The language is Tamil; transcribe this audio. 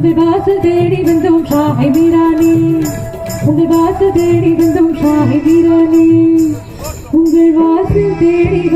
உங்கள் வாசல் தேடி வந்தோம் ஷாஹி வீரானே. உங்கள் வாசல் தேடி வந்தோம் ஷாஹி வீரானே. உங்கள் வாசல் தேடி